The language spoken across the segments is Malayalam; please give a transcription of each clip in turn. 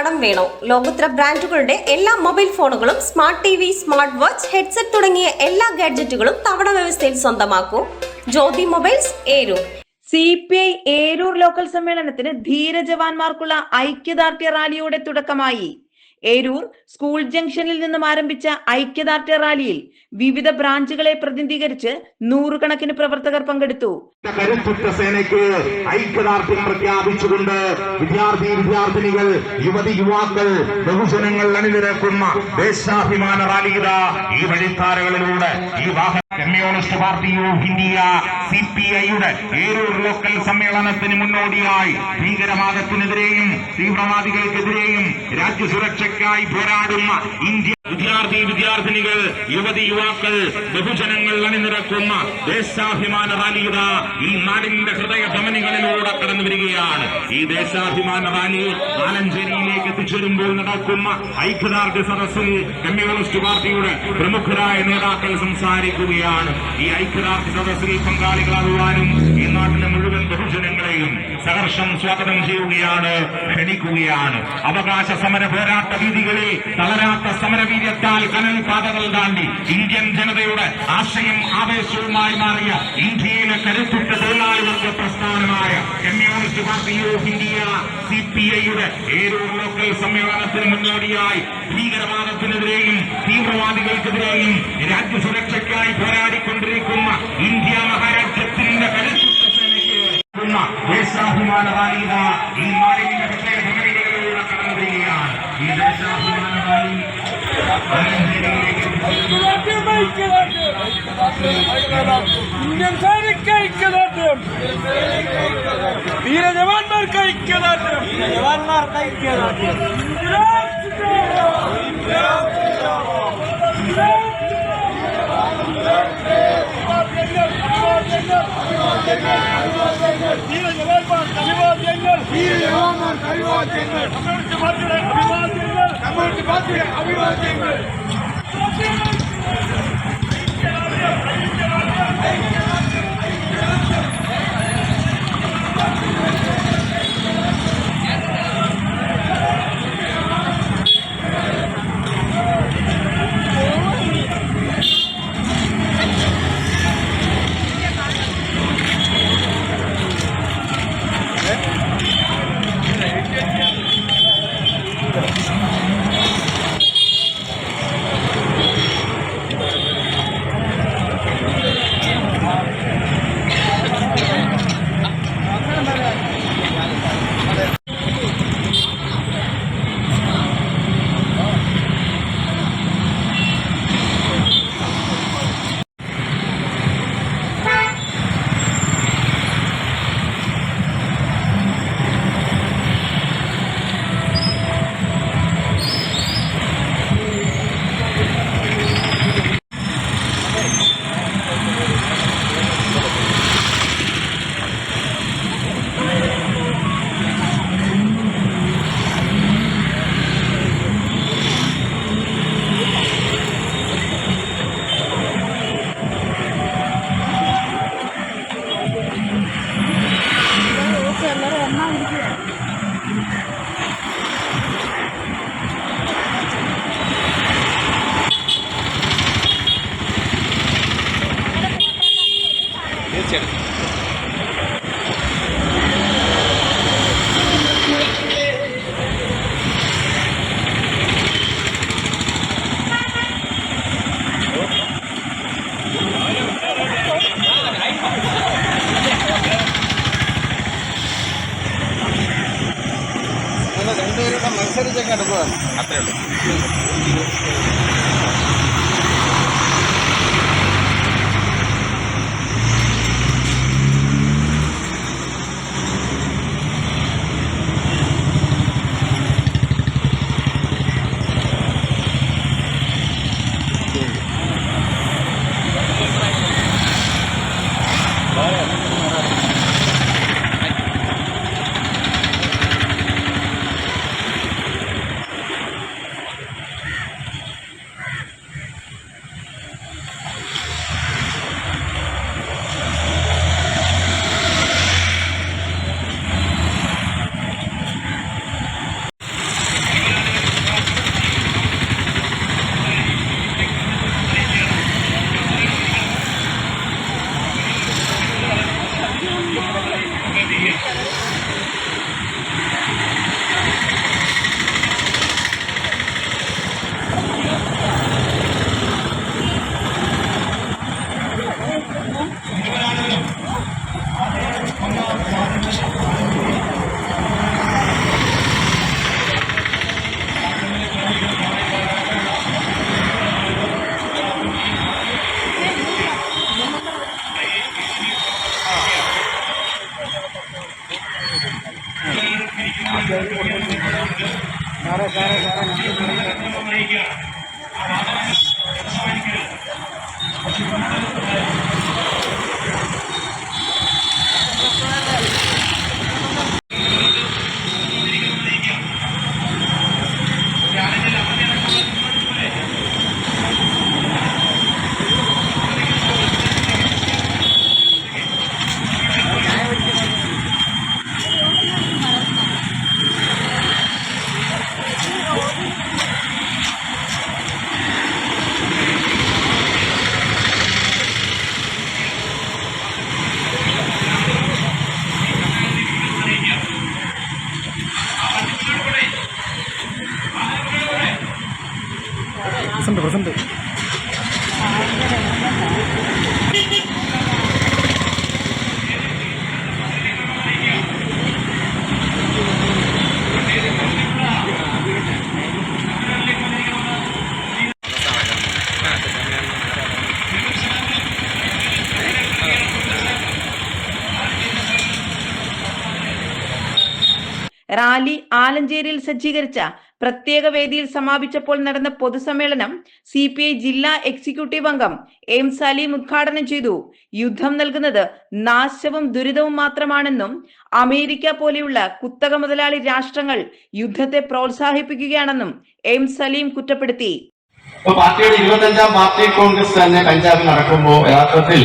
കടം വേണോ? ലോകോത്തര ബ്രാൻഡുകളുടെ എല്ലാ മൊബൈൽ ഫോണുകളും smart T V smart watch headset തുടങ്ങിയ എല്ലാ ഗാഡ്ജറ്റുകളും തവണ വ്യവസ്ഥയിൽ സ്വന്തമാക്കൂ. Jyothi mobiles Eroor. C P I Eroor local സമ്മേളനത്തിന് ധീരജവാന്മാർക്കുള്ള ഐക്യദാർഢ്യ റാലിയോടെ തുടക്കമായി. ഏരൂർ സ്കൂൾ ജംഗ്ഷനിൽ നിന്നും ആരംഭിച്ച ഐക്യദാർഢ്യ റാലിയിൽ വിവിധ ബ്രാഞ്ചുകളെ പ്രതിനിധീകരിച്ച് നൂറുകണക്കിന് പ്രവർത്തകർ പങ്കെടുത്തു. കരുത്തുറ്റ സേനയ്ക്ക് ഐക്യദാർഢ്യം പ്രഖ്യാപിച്ചുകൊണ്ട് വിദ്യാർത്ഥി വിദ്യാർത്ഥിനികൾ യുവതി യുവാക്കൾ ബഹുജനങ്ങൾ അണിനിരക്കുന്ന ദേശാഭിമാന റാലി ഈ വഴിത്താരകളിലൂടെ. ഈ വാഹന communist party of India C P ഐയുടെ ഏരൂർ ലോക്കൽ സമ്മേളനത്തിന് മുന്നോടിയായി ഭീകരവാദത്തിനെതിരെയും തീവ്രവാദികൾക്കെതിരെയും രാജ്യസുരക്ഷയ്ക്കായി പോരാടുന്ന ഇന്ത്യ വിദ്യാർത്ഥി വിദ്യാർത്ഥിനികൾ യുവതി യുവാക്കൾ ബഹുജനങ്ങൾ അണിനിരക്കുന്ന ദേശാഭിമാന റാലിയുടെ ഈ നാടിന്റെ ഹൃദയ ധമനികളിലൂടെ കടന്നു വരികയാണ്. ഈ ദേശാഭിമാന റാലി ആലഞ്ചേരിയിലേക്ക് എത്തിച്ചേരുമ്പോൾ നടക്കുന്ന ഐക്യദാർഢ്യ സദസ്സിൽ കമ്മ്യൂണിസ്റ്റ് പാർട്ടിയുടെ പ്രമുഖരായ നേതാക്കൾ സംസാരിക്കുകയാണ്. ഈ ഐക്യദാർഢ്യ സദസ്സിൽ പങ്കാളികളാകുവാനും ഈ നാട്ടിലെ മുഴുവൻ ബഹുജനങ്ങളെയും സഹർഷം സ്വാഗതം ചെയ്യുകയാണ് ക്ഷണിക്കുകയാണ്. അവകാശ സമര പോരാട്ട വീതികളിൽ തളരാത്ത സമരവീര്യത്താൽ കനൽ പാതകൾ താണ്ടി ഇന്ത്യൻ ജനതയുടെ ആശയം ആവേശവുമായി മാറിയ ഇന്ത്യയിലെ കരുത്തുറ്റ തൊഴിലാളി വർഗ പ്രസ്ഥാനമായ communist party of India C P ഐയുടെ ഏരൂർ ലോക്കൽ സമ്മേളനത്തിന് മുന്നോടിയായി ഭീകരവാദത്തിനെതിരെയും തീവ്രവാദികൾക്കെതിരെയും രാജ്യസുരക്ഷയ്ക്കായി പോരാടിക്കൊണ്ടിരിക്കുന്ന ഇന്ത്യ മഹാരാജ്യത്തിന്റെ ഇന്ത്യൻ സൈനിക ഐക്യദാർഢ്യം വീരജവാന്മാർക്ക് ഐക്യദാർഢ്യം ജവാന്മാർക്ക് ഐക്യദാർഢ്യം വീരജവാന്മാർക്ക് അഭിവാദ്യങ്ങൾ വീരജവാന്മാർക്ക് അഭിവാദ്യങ്ങൾ കമ്മ്യൂണിസ്റ്റ് പാർട്ടിയുടെ അഭിവാദ്യങ്ങൾ കമ്മ്യൂണിസ്റ്റ് പാർട്ടിയുടെ അഭിവാദ്യങ്ങൾ രണ്ടുപേരും മത്സരിച്ചൊക്കെ എടുക്കുകയാണ് അത്രേ ഉള്ളൂ. റാലി ആലഞ്ചേരിയിൽ സജ്ജീകരിച്ച പ്രത്യേക വേദിയിൽ സമാപിച്ചപ്പോൾ നടന്ന പൊതുസമ്മേളനം സി പി ഐ ജില്ലാ എക്സിക്യൂട്ടീവ് അംഗം എം സലീം ഉദ്ഘാടനം ചെയ്തു. യുദ്ധം നൽകുന്നത് നാശവും ദുരിതവും മാത്രമാണെന്നും അമേരിക്ക പോലെയുള്ള കുത്തക മുതലാളി രാഷ്ട്രങ്ങൾ യുദ്ധത്തെ പ്രോത്സാഹിപ്പിക്കുകയാണെന്നും എം സലീം കുറ്റപ്പെടുത്തി. ഇപ്പൊ പാർട്ടിയുടെ ഇരുപത്തഞ്ചാം കോൺഗ്രസ് തന്നെ പഞ്ചാബിൽ നടക്കുമ്പോൾ യഥാർത്ഥത്തിൽ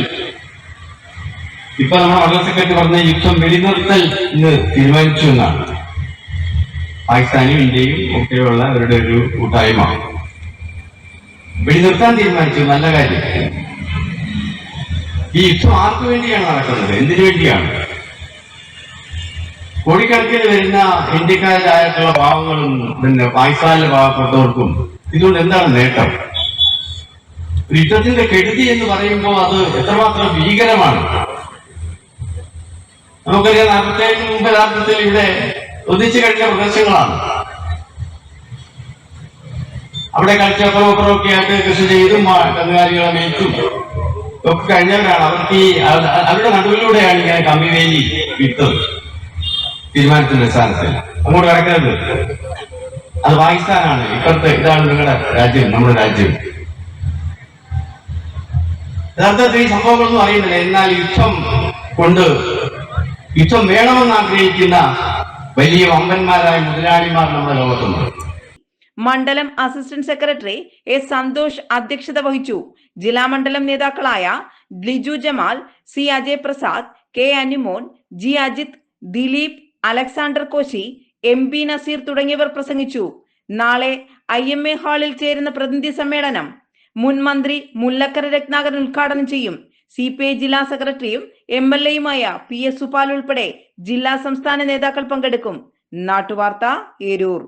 ഇപ്പൊ നമ്മുടെ സെക്രട്ടറി പറഞ്ഞ യുദ്ധം വെടിനിർത്തൽ ഇന്ന് തീരുമാനിച്ചു എന്നാണ്. പാകിസ്ഥാനും ഇന്ത്യയും ഒക്കെയുള്ള അവരുടെ ഒരു കൂട്ടായ്മ വെടിനിർത്താൻ തീരുമാനിച്ചു. നല്ല കാര്യം. ഈ യുദ്ധം ആർക്കു വേണ്ടിയാണ് നടക്കുന്നത്? എന്തിനു വേണ്ടിയാണ്? കോടിക്കണക്കിന് വരുന്ന ഇന്ത്യക്കാരായിട്ടുള്ള പാവങ്ങളും പിന്നെ പാകിസ്ഥാനിലെ പാവപ്പെട്ടവർക്കും ഇതുകൊണ്ട് എന്താണ് നേട്ടം? യുദ്ധത്തിന്റെ കെടുതി എന്ന് പറയുമ്പോൾ അത് എത്രമാത്രം ഭീകരമാണ്? നമുക്കറിയാം നാൽപ്പത്തേഴിന് മുമ്പ് യഥാർത്ഥത്തിൽ ഇവിടെ ഒന്നിച്ചു കഴിഞ്ഞ പ്രദേശങ്ങളാണ് അവിടെ കളിച്ചപ്പുറം ഒക്കെ ആയിട്ട് കൃഷി ചെയ്തും കന്നുകാലികളെ മേയ്ച്ചും ഒക്കെ കഴിഞ്ഞവരാണ്. അവർക്ക് ഈ അവ- അവരുടെ നടുവിലൂടെയാണ് ഇങ്ങനെ കമ്മിവേലി വിട്ടത്. തീരുമാനത്തിന്റെ സ്ഥാനത്തിൽ അങ്ങോട്ട് കിടക്കരുത്. അത് പാകിസ്ഥാനാണ്. ഇപ്പോഴത്തെ ഇതാണ് നിങ്ങളുടെ രാജ്യം നമ്മുടെ രാജ്യം. യഥാർത്ഥത്തിൽ ഈ സംഭവങ്ങളൊന്നും അറിയുന്നില്ല. എന്നാൽ യുദ്ധം കൊണ്ട് യുദ്ധം വേണമെന്ന് ആഗ്രഹിക്കുന്ന വലിയ വമ്പന്മാരായ മുതലാളിമാർ നമ്മുടെ ലോകത്തുണ്ട് മണ്ഡലം അസിസ്റ്റന്റ് സെക്രട്ടറി എ സന്തോഷ് അധ്യക്ഷത വഹിച്ചു. ജില്ലാ മണ്ഡലം നേതാക്കളായ Liju Jamal C Ajay Prasad K Anumon G Ajith Dileep Alexander Koshy M P Nazeer തുടങ്ങിയവർ പ്രസംഗിച്ചു. നാളെ ഐ എം എ ഹാളിൽ ചേരുന്ന പ്രതിനിധി സമ്മേളനം മുൻ മന്ത്രി മുല്ലക്കര രത്നാകരൻ ഉദ്ഘാടനം ചെയ്യും. സി പി ഐ ജില്ലാ സെക്രട്ടറിയും എം എൽ എയുമായ പി എസ് സുപാൽ ഉൾപ്പെടെ ജില്ലാ സംസ്ഥാന നേതാക്കൾ പങ്കെടുക്കും. നാട്ടുവാർത്ത ഏരൂർ.